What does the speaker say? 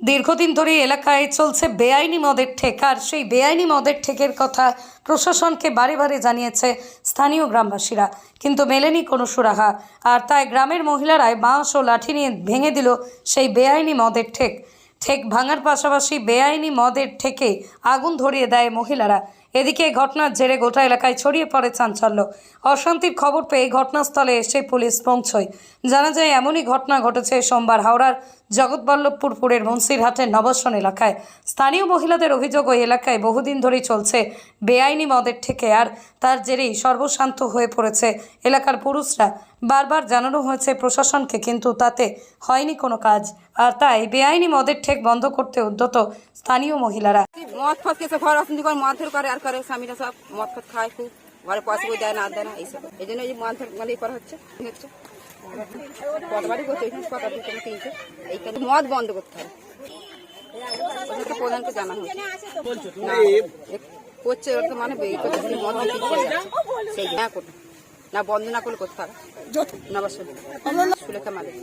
দীর্ঘদিন ধরে এলাকায় চলছে বেআইনি মদের ঠেক, আর সেই বেআইনি মদের ঠেকের কথা প্রশাসনকে বারে বারে জানিয়েছে স্থানীয় গ্রামবাসীরা। কিন্তু মেলেনি কোনো সুরাহা, আর তাই গ্রামের মহিলারাই বাঁশ ও লাঠি নিয়ে ভেঙে দিল সেই বেআইনি মদের ঠেক। ঠেক ভাঙার পাশাপাশি বেআইনি মদের ঠেকে আগুন ধরিয়ে দেয় মহিলারা। এদিকে ঘটনার জেরে গোটা এলাকায় ছড়িয়ে পড়ে চাঞ্চল্য। অশান্তির খবর পেয়ে ঘটনাস্থলে এসে পুলিশ পৌঁছয়। জানা যায়, এমনই ঘটনা ঘটেছে সোমবার হাওড়ার জগৎবল্লভপুরপুরের বংশীরহাটের নবসন এলাকায়। স্থানীয় মহিলাদের অভিযোগ, ওই এলাকায় বহুদিন ধরেই চলছে বেআইনি মদের ঠেকে আর তার জেরেই সর্বশান্ত হয়ে পড়েছে এলাকার পুরুষরা। বারবার জানানো হয়েছে প্রশাসনকে, কিন্তু তাতে হয়নি কোনো কাজ। আর তাই বেআইনি মদের ঠেক বন্ধ করতে উদ্যত স্থানীয় মহিলারা। মদ ফদ কেসে ঘর করে আর করে স্বামীরা সব মদ ফদ খায় খুব। ঘরে পয়সা করে দেয় না দেয় না এইসব এই জন্য এই ধর মানে এই করা হচ্ছে। হচ্ছে। কতবারই করছে কত দুটো তিনটে এইখানে মদ বন্ধ করতে হবে। ওদেরকে প্রধানকে জানানো হচ্ছে। না, করছে ওর তো মানে করছে, মদ করে সেই হ্যাঁ করতে না বন্ধ না করলে করতে হবে। না বস। সুলেখা মালিক।